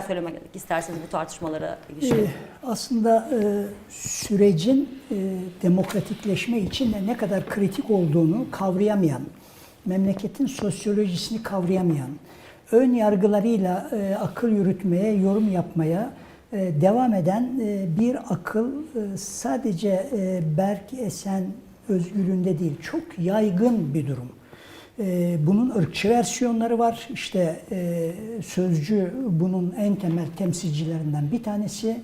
söylemek isterseniz bu tartışmalara ilişkin? Ee, aslında e, sürecin e, demokratikleşme için ne kadar kritik olduğunu kavrayamayan, memleketin sosyolojisini kavrayamayan, ön yargılarıyla e, akıl yürütmeye, yorum yapmaya devam eden bir akıl sadece e, Berk Esen özgürlüğünde değil, çok yaygın bir durum. Ee, Bunun ırkçı versiyonları var. İşte e, Sözcü bunun en temel temsilcilerinden bir tanesi.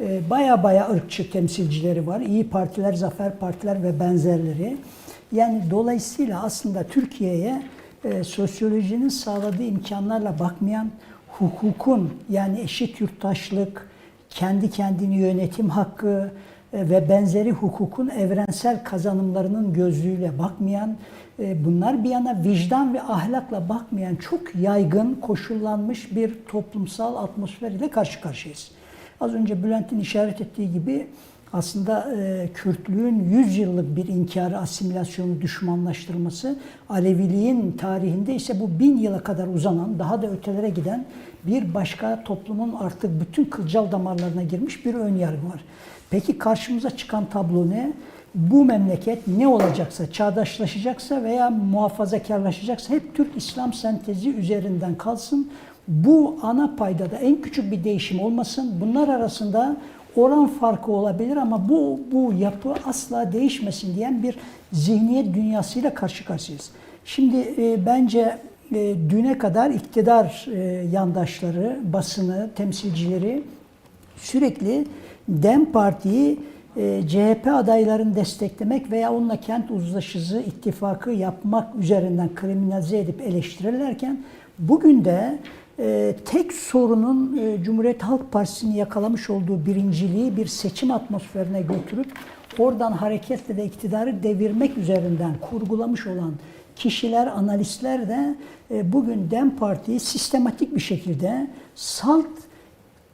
E, Baya baya ırkçı temsilcileri var. İyi partiler, zafer partiler ve benzerleri. Yani dolayısıyla aslında Türkiye'ye e, sosyolojinin sağladığı imkanlarla bakmayan, hukukun yani eşit yurttaşlık, kendi kendini yönetim hakkı ve benzeri hukukun evrensel kazanımlarının gözlüğüyle bakmayan, e, bunlar bir yana vicdan ve ahlakla bakmayan çok yaygın, koşullanmış bir toplumsal atmosfer ile karşı karşıyayız. Az önce Bülent'in işaret ettiği gibi aslında e, Kürtlüğün 100 yıllık bir inkarı, asimilasyonu, düşmanlaştırması, Aleviliğin tarihinde ise bu bin yıla kadar uzanan, daha da ötelere giden bir başka toplumun artık bütün kılcal damarlarına girmiş bir ön yargı var. Peki karşımıza çıkan tablo ne? Bu memleket ne olacaksa, çağdaşlaşacaksa veya muhafazakarlaşacaksa hep Türk İslam sentezi üzerinden kalsın. Bu ana paydada en küçük bir değişim olmasın. Bunlar arasında oran farkı olabilir ama bu bu yapı asla değişmesin diyen bir zihniyet dünyasıyla karşı karşıyayız. Şimdi e, bence e, düne kadar iktidar e, yandaşları, basını, temsilcileri sürekli DEM Parti'yi e, CHP adaylarını desteklemek veya onunla kent uzlaşısı ittifakı yapmak üzerinden kriminalize edip eleştirirlerken bugün de e, tek sorunun e, Cumhuriyet Halk Partisi'nin yakalamış olduğu birinciliği bir seçim atmosferine götürüp oradan hareketle de iktidarı devirmek üzerinden kurgulamış olan kişiler, analistler de e, bugün DEM Parti'yi sistematik bir şekilde salt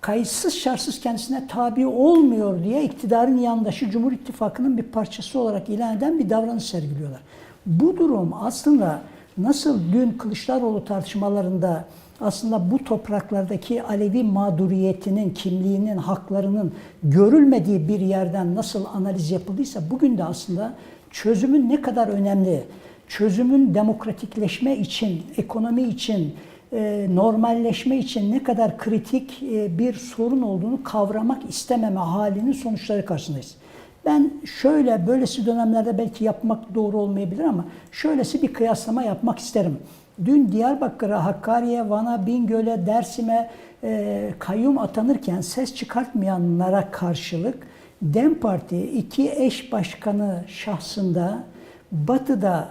kayıtsız şartsız kendisine tabi olmuyor diye iktidarın yandaşı Cumhur İttifakı'nın bir parçası olarak ilan eden bir davranış sergiliyorlar. Bu durum aslında nasıl dün Kılıçdaroğlu tartışmalarında aslında bu topraklardaki Alevi mağduriyetinin, kimliğinin, haklarının görülmediği bir yerden nasıl analiz yapıldıysa bugün de aslında çözümün ne kadar önemli, çözümün demokratikleşme için, ekonomi için, e, normalleşme için ne kadar kritik e, bir sorun olduğunu kavramak istememe halinin sonuçları karşısındayız. Ben şöyle, böylesi dönemlerde belki yapmak doğru olmayabilir ama şöylesi bir kıyaslama yapmak isterim. Dün Diyarbakır'a, Hakkari'ye, Van'a, Bingöl'e, Dersim'e e, kayyum atanırken ses çıkartmayanlara karşılık DEM Parti iki eş başkanı şahsında Batı'da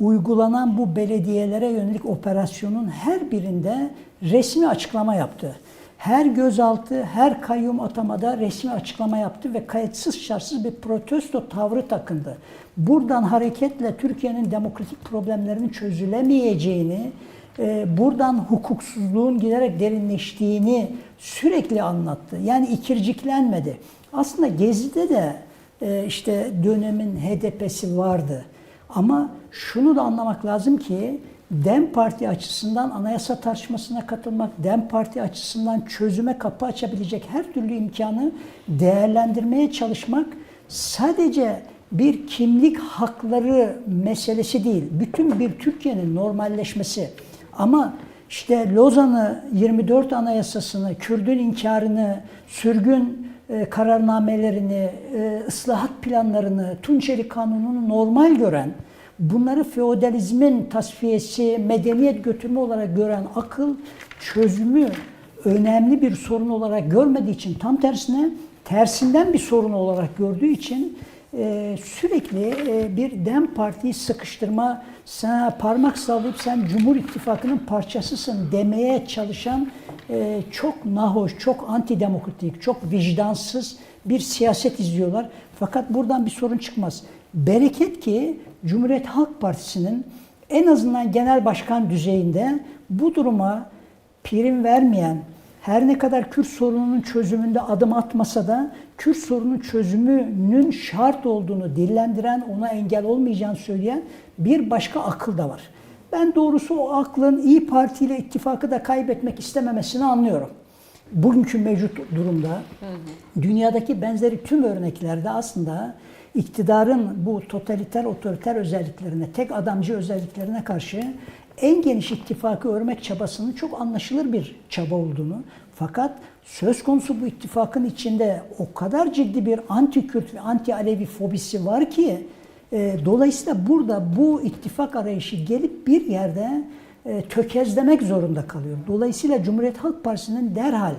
uygulanan bu belediyelere yönelik operasyonun her birinde resmi açıklama yaptı. Her gözaltı, her kayyum atamada resmi açıklama yaptı ve kayıtsız şartsız bir protesto tavrı takındı. Buradan hareketle Türkiye'nin demokratik problemlerinin çözülemeyeceğini, e, buradan hukuksuzluğun giderek derinleştiğini sürekli anlattı. Yani ikirciklenmedi. Aslında Gezi'de de e, işte dönemin HDP'si vardı. Ama şunu da anlamak lazım ki DEM Parti açısından anayasa tartışmasına katılmak, DEM Parti açısından çözüme kapı açabilecek her türlü imkanı değerlendirmeye çalışmak sadece bir kimlik hakları meselesi değil. Bütün bir Türkiye'nin normalleşmesi. Ama işte Lozan'ı, 24 Anayasasını, Kürdün inkarını, sürgün e, kararnamelerini, e, ıslahat planlarını, Tunçeri Kanunu'nu normal gören, bunları feodalizmin tasfiyesi, medeniyet götürme olarak gören akıl çözümü önemli bir sorun olarak görmediği için tam tersine tersinden bir sorun olarak gördüğü için e, sürekli e, bir DEM Parti'yi sıkıştırma, sana parmak sallayıp sen Cumhur İttifakı'nın parçasısın demeye çalışan e, çok nahoş, çok antidemokratik, çok vicdansız bir siyaset izliyorlar. Fakat buradan bir sorun çıkmaz. Bereket ki Cumhuriyet Halk Partisi'nin en azından genel başkan düzeyinde bu duruma prim vermeyen, her ne kadar Kürt sorununun çözümünde adım atmasa da Kürt sorunun çözümünün şart olduğunu dillendiren, ona engel olmayacağını söyleyen bir başka akıl da var. Ben doğrusu o aklın İyi Parti ile ittifakı da kaybetmek istememesini anlıyorum. bugünkü mevcut durumda dünyadaki benzeri tüm örneklerde aslında iktidarın bu totaliter otoriter özelliklerine, tek adamcı özelliklerine karşı en geniş ittifakı örmek çabasının çok anlaşılır bir çaba olduğunu fakat söz konusu bu ittifakın içinde o kadar ciddi bir anti-Kürt ve anti-Alevi fobisi var ki e, dolayısıyla burada bu ittifak arayışı gelip bir yerde tökezlemek zorunda kalıyor. Dolayısıyla Cumhuriyet Halk Partisi'nin derhal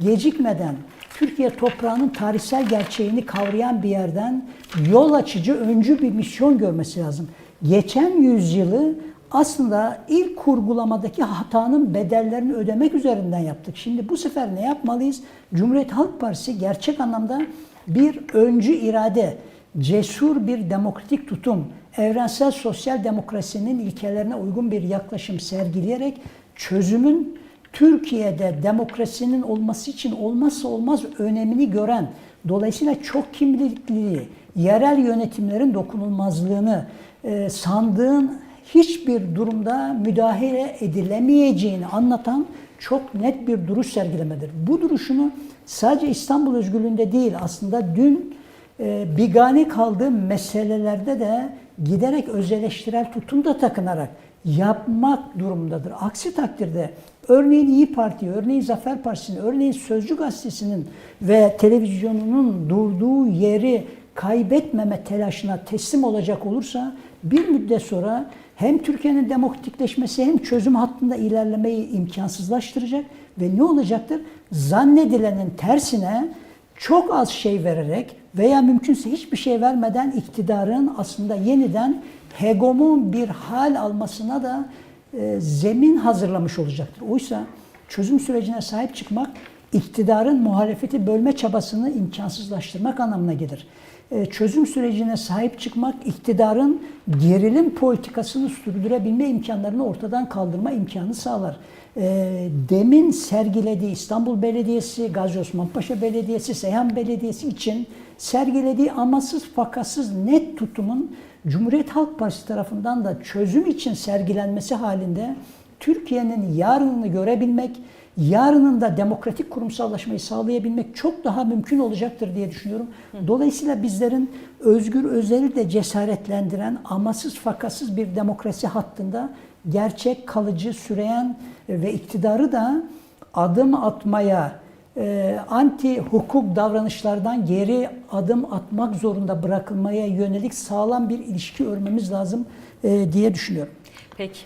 gecikmeden Türkiye toprağının tarihsel gerçeğini kavrayan bir yerden yol açıcı, öncü bir misyon görmesi lazım. Geçen yüzyılı aslında ilk kurgulamadaki hatanın bedellerini ödemek üzerinden yaptık. Şimdi bu sefer ne yapmalıyız? Cumhuriyet Halk Partisi gerçek anlamda bir öncü irade, cesur bir demokratik tutum, evrensel sosyal demokrasinin ilkelerine uygun bir yaklaşım sergileyerek çözümün Türkiye'de demokrasinin olması için olmazsa olmaz önemini gören, dolayısıyla çok kimlikli yerel yönetimlerin dokunulmazlığını, e, sandığın hiçbir durumda müdahale edilemeyeceğini anlatan çok net bir duruş sergilemedir. Bu duruşunu sadece İstanbul özgürlüğünde değil aslında dün e, bigane kaldığı meselelerde de giderek öz eleştirel tutum takınarak yapmak durumundadır. Aksi takdirde örneğin İyi Parti, örneğin Zafer Partisi'nin, örneğin Sözcü Gazetesi'nin ve televizyonunun durduğu yeri kaybetmeme telaşına teslim olacak olursa bir müddet sonra hem Türkiye'nin demokratikleşmesi hem çözüm hattında ilerlemeyi imkansızlaştıracak ve ne olacaktır? Zannedilenin tersine çok az şey vererek veya mümkünse hiçbir şey vermeden iktidarın aslında yeniden hegemon bir hal almasına da e, zemin hazırlamış olacaktır. Oysa çözüm sürecine sahip çıkmak iktidarın muhalefeti bölme çabasını imkansızlaştırmak anlamına gelir. E, çözüm sürecine sahip çıkmak iktidarın gerilim politikasını sürdürebilme imkanlarını ortadan kaldırma imkanı sağlar. E, demin sergilediği İstanbul Belediyesi, Gazi Osman Paşa Belediyesi, Seyhan Belediyesi için sergilediği amasız fakatsız net tutumun Cumhuriyet Halk Partisi tarafından da çözüm için sergilenmesi halinde Türkiye'nin yarınını görebilmek, yarınında demokratik kurumsallaşmayı sağlayabilmek çok daha mümkün olacaktır diye düşünüyorum. Dolayısıyla bizlerin Özgür Özel'i de cesaretlendiren amasız fakatsız bir demokrasi hattında gerçek, kalıcı, süreyen ve iktidarı da adım atmaya, e, anti hukuk davranışlardan geri adım atmak zorunda bırakılmaya yönelik sağlam bir ilişki örmemiz lazım e, diye düşünüyorum. Peki.